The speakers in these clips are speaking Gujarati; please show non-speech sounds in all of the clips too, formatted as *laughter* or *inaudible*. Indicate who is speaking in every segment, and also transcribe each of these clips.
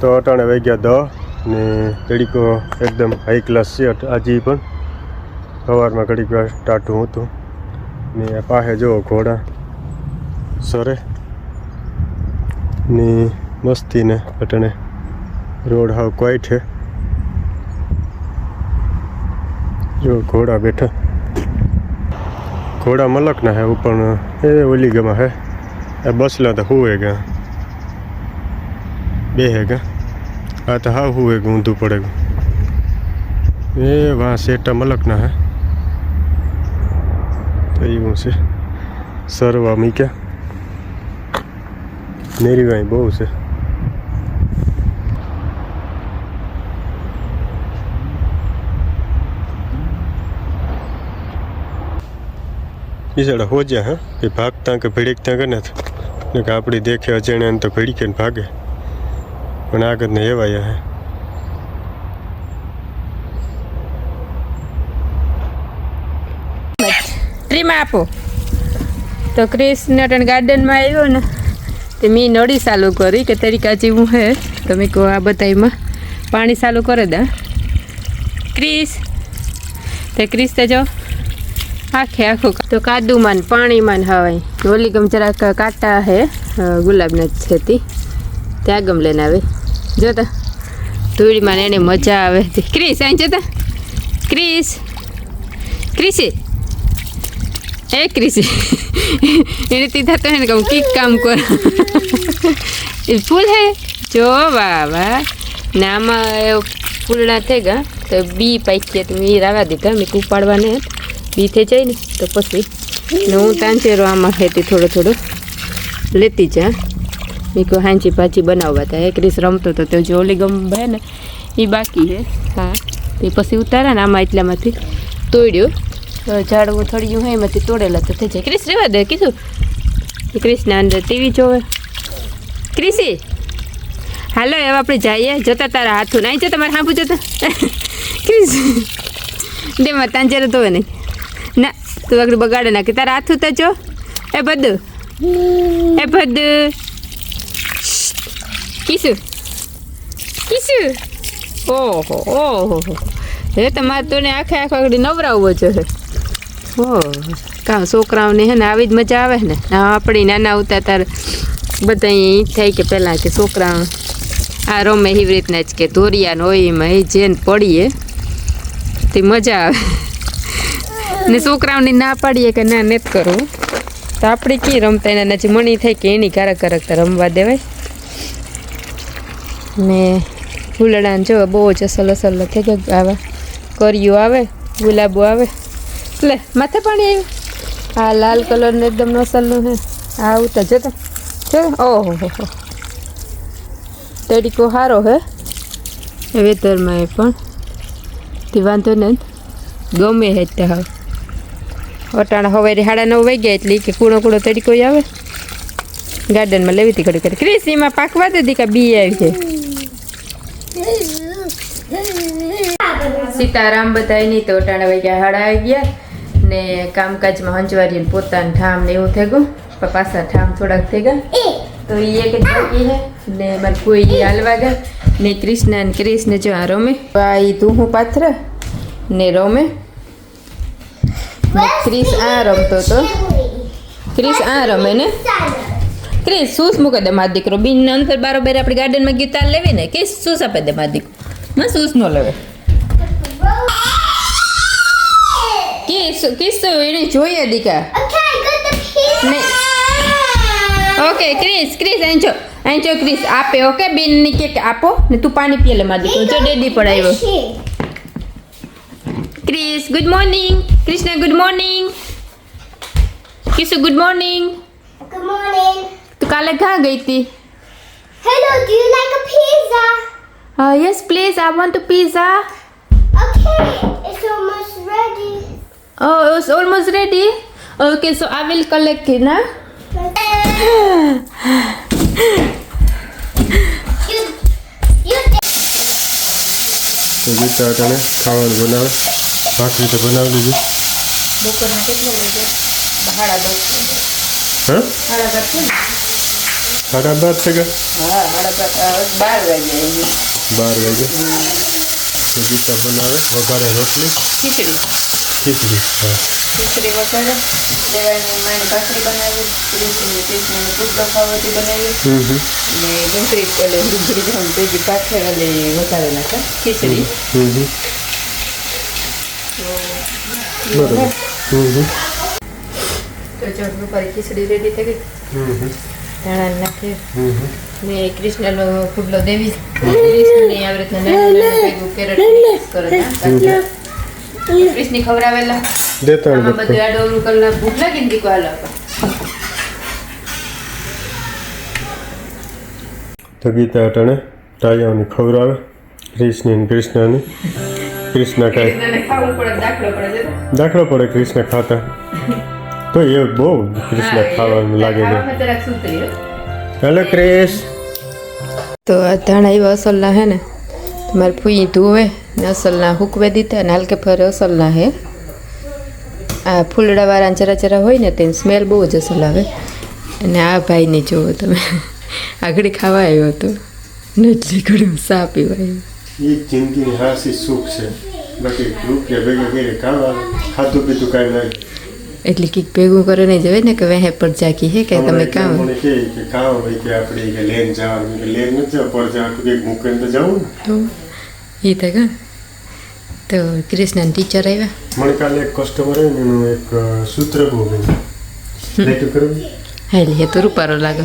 Speaker 1: તો અટાણે વહી ગયા દહ ને તડીકો એકદમ હાઈ ક્લાસ છે આજે પણ. સવારમાં ઘડીક વાર ટાટું હતું ને પાસે જુઓ ઘોડા. સરે. ને મસ્તી ને અટાણે રોડ હાવ ક્વાઇટ છે. જો ઘોડા બેઠા. ઘોડા મલકના હે, ઉપર, એ ઓલી ગમાં હે. એ બસલા તો હુએ ગયા. બે હેગા આ તો હા હું એક ઊંધું પડે એ વાહ શેટા મલકના હે. તો એવું છે. સરવા મીક્યા નેરીવાઈ બહુ છે. ઈસાડા હોજ્યા હા? કે ભાગતા કે ભીડીકતા કે નથી? ને કે આપણી દેખે અજાણ્યા તો ભીડીકે ભાગે. પણ આગળ ને એવાયા હે.
Speaker 2: તો ક્રિષ્ન અટણ ગાર્ડનમાં આવ્યો ને, તે મેં નળી ચાલુ કરી કે તરીકા જેવું હે. તમે કહો આ બધામાં પાણી ચાલુ કરે દે. ક્રિસ, તે ક્રિસ તે જો, આખે આખું તો કાદુમાં પાણીમાં હવે ઓલી ગમ જરાક કાંટા હે ગુલાબના જ છે ત્યાં ગમ આવે. જોતા ધૂળીમાં એને મજા આવે. ક્રિસ, અહીં જોતા. ક્રિસ. ક્રિસી. એ ક્રિસી. એને તો હે ને કહું કીક કામ કર. એ ફૂલ હે. જો બાબા નામાં આમાં ફૂલના થઈ ગયા. તો બી પાકી તો મેં રાવા દીધા. મેં કુપાડવાને બી થઈ જાય ને, તો પછી. ને હું તાંચેરો આમાં હેતી થોડો થોડો લેતી જા. કહું હાંચી ભાજી બનાવવા હતા એક રીસ રમતો હતો તો જો ઓલી ગમ હે ને, એ બાકી છે. હા, તે પછી ઉતાર્યા ને આમાં એટલામાંથી તોડ્યું. ઝાડવું થળિયું હોય એમાંથી તોડેલા તો થઈ જાય. ક્રિસ, રેવા દે, કીધું. એ ક્રિસના અંદર ટીવી જોવે. ક્રિસી, હાલો, હવે આપણે જઈએ. જતા તારા હાથું નહીં જતા *laughs* મારે હાંભું જતા ક્રિસ મારે તાંજેરો તો નહીં. ના, તું આગળ બગાડે નાખી. તારા હાથું તો જો. એ બધું એ બધું કીશું કીશું ઓહો ઓહો હે તમારે તો ને આખે આખો નવરાવવો જોઈએ હો કાં છોકરાઓને હે ને આવી જ મજા આવે ને? આપણે નાના આવતા તાર બધા ઈ થાય કે પહેલાં કે છોકરા આ રમે એવી રીતના જ કે ધોરિયા હોય એમાં એ જેન પડીએ, તે મજા આવે. ને છોકરાઓને ના પાડીએ કે ના નથી કરવું. તો આપણે કી રમતા એના નજી મણી થાય કે એની કારક કારક રમવા દેવાય. ને ફૂલડાને જો બહુ જ અસલ અસલ થઈ ગયો આવા. કર્યું આવે, ગુલાબો આવે. એટલે માથે પાણી આવ્યું. આ લાલ કલરનું એકદમ અસલનું હે આ ઉતા જતા જો, ઓહો, હો હો. તડીકો સારો હે. વેતરમાં એ પણ. તે વાંધો નહીં. ગમે હે તે હવે. અટાણા હવારે સાડા નવ વાગ્યા એટલે કે કૂણો કૂણો તડીકો આવે. ગાર્ડનમાં લેવી હતી ઘડી ક્રિસ એમાં પાકવા દીધી કે બી આવી છે સીતારામ બધાય નહીં તો અટાણા વાગ્યા હાડા આવી ગયા ને કામકાજમાં હંચવારી ને પોતાનું ઠામ ને એવું થઈ ગયું. પણ પાછા ઠામ થોડાક થઈ ગયા. તો એ એક જ હે ને મારે કોઈ હાલવા ગયા ને કૃષ્ણ ને કૃષ્ણ જો આ રમે. આ ઈ તું હું પાત્ર ને રમે. ને ક્રિસ આ રમતો તો ક્રિસ આ રમે ને? ક્રિસ શું મૂકે દે મારો દીકરો? બિન અંતર બારોબાર આપણે ગાર્ડનમાં ગીતા લેવી ને? કે શું આપે દે મારો દીકરો માં શું ન લેવે? કે કિસ તો એને જોઈએ દીકા
Speaker 3: Okay, got the pizza.
Speaker 2: નહીં ઓકે ક્રિસ ક્રિસ અહીં જો અહીં જો ક્રિસ આપે ઓકે બેનની કેક આપો ને તું પાણી પીએ લે મારો દીકરો જો daddy પડાવ્યો Kris good morning Krishna good morning Kisu good morning
Speaker 3: Good morning.
Speaker 2: તું કાલે ક્યાં ગઈ હતી
Speaker 3: Hello, do you like a pizza?
Speaker 2: Yes please I want pizza
Speaker 3: Okay, it's almost ready.
Speaker 2: Oh, it's almost ready. Okay, so I will collect it,
Speaker 3: you
Speaker 1: તો ગીતા અટાણે ખાવાનું બનાવે ભાખરી તો બનાવી લીધી
Speaker 2: બપોરના કેટલા વાગે? સાડા દસ.
Speaker 1: હા?
Speaker 2: સાડા દસ છે
Speaker 1: સાડા બાર થઈ ગયા
Speaker 2: હા મારા બાર વાગે
Speaker 1: બાર વાગે. તો ગીતા બનાવે. વઘારે રોટલી.
Speaker 2: ખીચડી.
Speaker 1: ખીચડી
Speaker 2: ખીચડી વઘારે દેવાયની માની ભાખરી બનાવી કૃષ્ણ કૃષ્ણને પુડલો ખાવાથી બનાવી ને ડુંગળી એટલે ડુંગળી જવાનું ભેગી ભાખરી એટલે વઘારે નાખે ખીચડી તો જો રૂપારી ખીચડી રેડી થઈ ગઈ ધાણા નાખી ને કૃષ્ણનો પુડલો દેવી કૃષ્ણની આવી રીતના નાનું નાનું કેરેટ કરે ને કૃષ્ણ ખવડાવેલા.
Speaker 1: દેતા
Speaker 2: આમાં બધું આડોરું કલાક ભૂખ લાગી ને દીકો હાલો
Speaker 1: તો ગીતા અટાણે ટાયાઓની ખવડાવે કૃષ્ણની ને કૃષ્ણની કૃષ્ણ
Speaker 2: પડે દાખલો પડે
Speaker 1: કૃષ્ણ ખાતા. તો એ બહુ કૃષ્ણ ખાવાનું લાગે છે. હેલો ક્રિશ.
Speaker 2: તો આ ધાણા એવા અસલના હે ને? તમારે ફૂઈ ધોવે, ને અસલના હુકવે દીધા ને હાલકે ફરે અસલના હે. આ ફૂલડાવાળા જરા જરા હોય ને તેની સ્મેલ બહુ જ અસલ આવે. અને આ ભાઈને જુઓ તમે. આગળ ખાવા આવ્યો હતો. ને એટલી ઘડી સા પીવા આવ્યો.
Speaker 1: સુખ છે. બાકી રૂપિયા ભેગા કરી ખાવા, ખાધું પીધું કાંઈ નહીં.
Speaker 2: એટલે કંઈક ભેગું કરીને જવાય ને કે વહે પર જાકી હે કે તમે કામ.
Speaker 1: મને કે કે કામ ભાઈ કે આપણે કે લેન જવાનું કે લેન ન જવા પર જવાનું કે મૂકીને તો જવું
Speaker 2: તો એ તો કા તો કૃષ્ણના ટીચર આવ્યા?
Speaker 1: મને કાલે એક કસ્ટમર આવ્યો એનું એક સૂત્ર બહુ ગયું લેટું કરવું
Speaker 2: હાલી હે તો રૂપારો લાગે.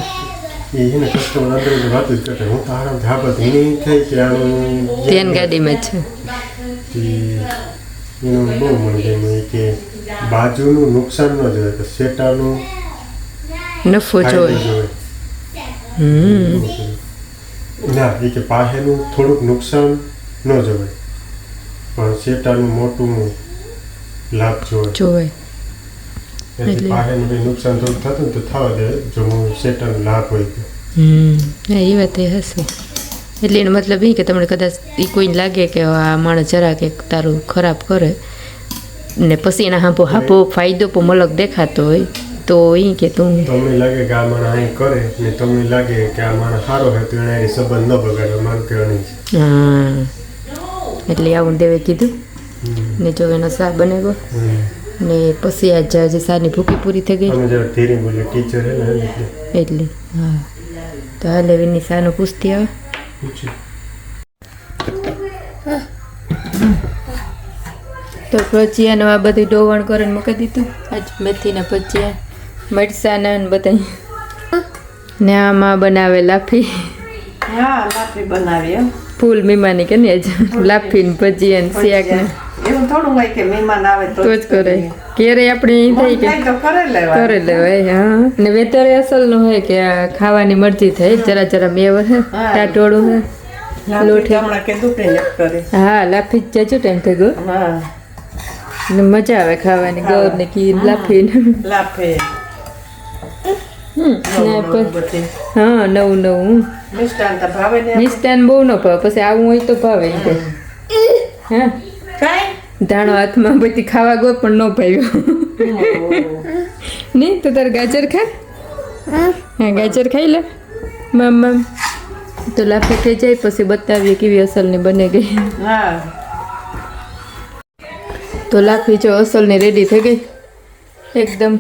Speaker 1: એને કસ્ટમર અંદર જ વાત જ હું તારા ધાબા એમ થાય કે આનું
Speaker 2: તેન ગાડીમાં છે.
Speaker 1: એનું બહુ મને ગમ્યું કે બાજુનું નુકસાન ન જોઈએ તો શેટાનું
Speaker 2: નફો જોવે.
Speaker 1: જોઈએ ના એ કે પાહેનું થોડુંક નુકસાન ન જોવે પણ શેટાનું મોટું લાભ જોવે.
Speaker 2: જોવે.
Speaker 1: એટલે
Speaker 2: એટલે-
Speaker 1: કંઈ નુકસાન થોડું થતું ને તો થવા દે જો હું શેટાનો લાભ હોય તો.
Speaker 2: હમ. એ વાત એ હશે. એટલે એનો મતલબ એ કે તમને કદાચ એ કોઈને લાગે કે આ માણસ જરા કે તારું ખરાબ કરે ને પછી એના હાંપો હાંપો ફાયદો પણ મલક દેખાતો હોય તો એ કે તું
Speaker 1: તમને લાગે કે આ માણસ અહીં કરે ને તમને લાગે કે આ માણસ સારો છે તો એને સંબંધ ન બગાડે મારું કહેવાનું
Speaker 2: હા. એટલે આવું દેવે કીધું. ને જો એનો સા બનેગો. ને પછી આ આજે સાની ભૂખી પૂરી થઈ ગઈ.
Speaker 1: ટીચર એટલે.
Speaker 2: હા. તો હાલે એની સાનું પૂછતી આવે.
Speaker 1: પૂછ્યું
Speaker 2: તો ભજીયાનું આ બધું ડોવણ કરીને મૂકી દીધું. આજ મેથીના ભજીયા મરસાના ને બધા ને આમાં બનાવે લાફી.
Speaker 4: હા લાપડી બનાવી
Speaker 2: ફૂલ મીમાની કે ને આજ લાફી ને ભજીયા ને શિયાક ને.
Speaker 4: એવું થોડું હોય કે મહેમાન આવે તો
Speaker 2: તો જ કરે ક્યારે આપણે અહીં થઈ કે
Speaker 4: કરે
Speaker 2: લેવાય હા. ને વેતરે અસલનું હોય કે ખાવાની મરજી થાય જરા જરા મેવ હે. ટાટોળું હે
Speaker 4: કરી.
Speaker 2: હા લાફી જાજો ટાઈમ થઈ ગયો
Speaker 4: હા.
Speaker 2: ને મજા આવે ખાવાની ગોર ને કી ને. લાફી. ને ને
Speaker 4: બધી.
Speaker 2: હા નવું નવું.
Speaker 4: મિષ્ટાન તો ભાવે ને
Speaker 2: નિસ્તાન બહુ ન ભાવે પછી આવું હોય તો ભાવે હા.
Speaker 4: કાંઈ
Speaker 2: ધાણો હાથમાં બધી ખાવા ગયો પણ ન ભાવ્યો નહીં તો તારે ગાજર ખા? હા. ગાજર ખાઈ લે. મામ મામ. તો લાફી થઈ જાય પછી બતાવીએ કેવી અસલની બને ગઈ. તો લાફી જો અસલની રેડી થઈ ગઈ. એકદમ.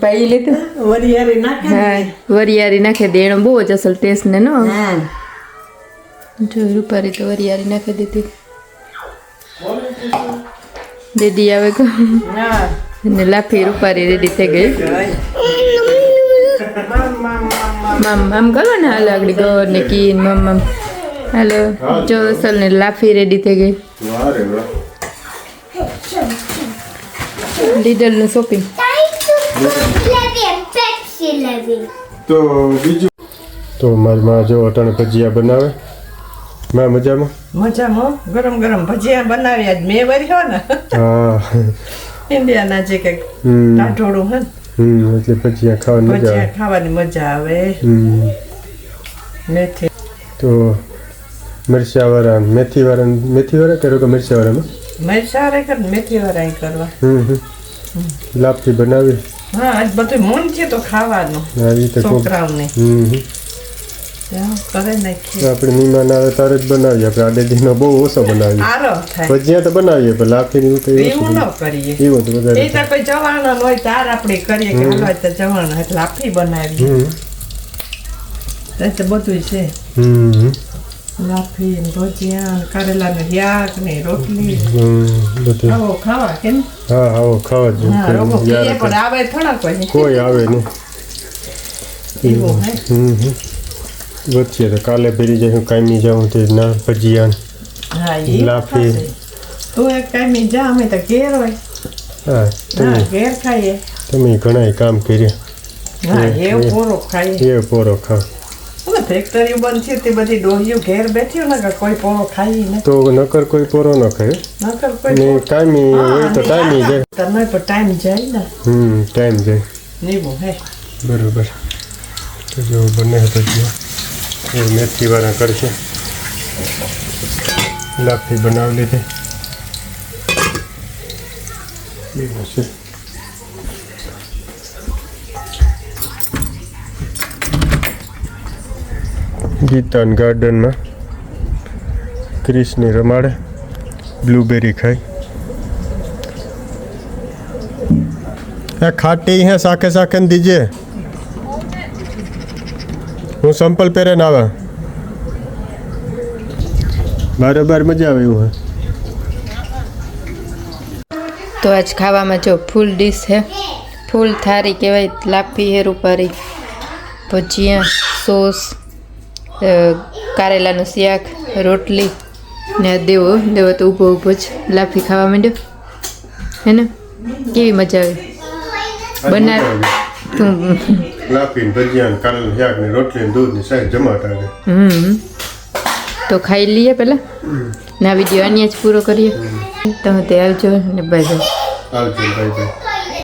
Speaker 2: ભાઈ લીધું.
Speaker 4: વરિયારી નાખે
Speaker 2: હા વરિયારી નાખે. દે એનો બહુ જ અસલ ટેસ્ટ ને નો? જો રૂપારી તો વરિયારી નાખી દીધી. દીદી આવે કો?
Speaker 4: હા
Speaker 2: અને લાફી રૂપારી રેડી થઈ ગઈ.
Speaker 4: મામ આમ મામ મામ
Speaker 2: મામ મામ કરો ને હાલ આગળ ગોર ને કીન મમ મમ. હાલો જો સલ ને લાફી રેડી થઈ ગઈ. લીડલનું શોપિંગ.
Speaker 1: તો બીજું તો મારી માં જો અટાણે ભજીયા બનાવે. માં મજામાં?
Speaker 4: મજામાં ગરમ ગરમ ભજીયા બનાવી આજ મેં વર્યો ને.
Speaker 1: હા.
Speaker 4: ઇન્ડિયાના જે કંઈક ટાઢોળું હે
Speaker 1: હમ એટલે ભજીયા ખાવાની મજા
Speaker 4: ભજીયા
Speaker 1: આવે.
Speaker 4: ખાવાની મજા આવે.
Speaker 1: હમ.
Speaker 4: મેથી.
Speaker 1: તો મિરચાવાળા મેથીવાળા મેથીવાળા કરો કે મિરચાવાળામાં?
Speaker 4: મરચા રે કર મેથી વાળા કરવા.
Speaker 1: હમ હમ. લાપસી બનાવી.
Speaker 4: હા આજ બધું મન છે તો ખાવાનું છોકરાઓને.
Speaker 1: હમ હમ. આપણે મહેમાન આવે તારે જ બનાવીએ. આપણે આડે દિનો બહુ ઓછો બનાવીએ. ભજીયા તો બનાવીએ પણ લાફીને એવું કંઈ
Speaker 4: એવું
Speaker 1: ઓછું
Speaker 4: ન કરીએ.
Speaker 1: એવું તો
Speaker 4: એ
Speaker 1: વધારે
Speaker 4: તો કોઈ જવાના હોય તાર આપણે કરીએ કે હાલો તો જવાના એટલે લાફી બનાવી
Speaker 1: હમ.
Speaker 4: તો બધું છે.
Speaker 1: હમ.
Speaker 4: લાફી ભજીયા ને કારેલાનું યાક ને રોટલી.
Speaker 1: બધું.
Speaker 4: આવો ખાવા કેમ?
Speaker 1: હા આવો ખાવા જ.
Speaker 4: આવે થોડા કોઈ
Speaker 1: કોઈ આવે નહીં.
Speaker 4: એવું હે
Speaker 1: હમ હમ. વચ્ચે તો કાલે ફેરી જાય કાયમી જાઉં તે ના ભજીયા લાફી.
Speaker 4: તું એક કાયમી જા અમે તો ઘેર હોય.
Speaker 1: હા તમે
Speaker 4: ઘેર ખાઈએ.
Speaker 1: તમે ઘણા કામ કર્યા.
Speaker 4: પૂરો હવે ફેક્ટરીઓ બંધ છે તે બધી ડોહીઓ ઘેર બેઠી કે કોઈ પોરો ખાઈ ને
Speaker 1: તો નકર કોઈ પોરો ન ખાય.
Speaker 4: નકર કોઈ
Speaker 1: હોય તો ટાઈમી જાય.
Speaker 4: તમે પણ ટાઈમ જાય ને.
Speaker 1: હમ ટાઈમ જાય.
Speaker 4: નીવું હે.
Speaker 1: બરોબર. તો જો બને ભજીયા એ મેથીવાળા કરશે લાપી બનાવી લીધી એવું છે ગીતાન ગાર્ડનમાં ક્રિશની રમાડે બ્લુબેરી ખાઈ એ ખાટી હે સાખે સાખે ને દીજે હું સંપલ પહેરે ને આવે. બારે મજા આવે એવું
Speaker 2: તો આજ ખાવામાં જો ફૂલ ડીશ છે ફૂલ થારી કહેવાય લાપી હે રૂપારી. ભજીયા સોસ કારેલાનું શાક રોટલી ને દેવો દેવો તો ઊભો ઊભો જ લાફી ખાવા માંડ્યો. હે ને? કેવી મજા આવી? બનાવ તું
Speaker 1: લાપીને ભજીયા કારેલ શાક ને રોટલી દૂધની સાહેબ જમાટા આવે
Speaker 2: હમ. તો ખાઈ લઈએ પહેલાં ના વીડિયો અહીંયા જ પૂરો કરીએ. તમે તે આવજો ને બાય બાય
Speaker 1: આવજો ભાઈ ભાઈ.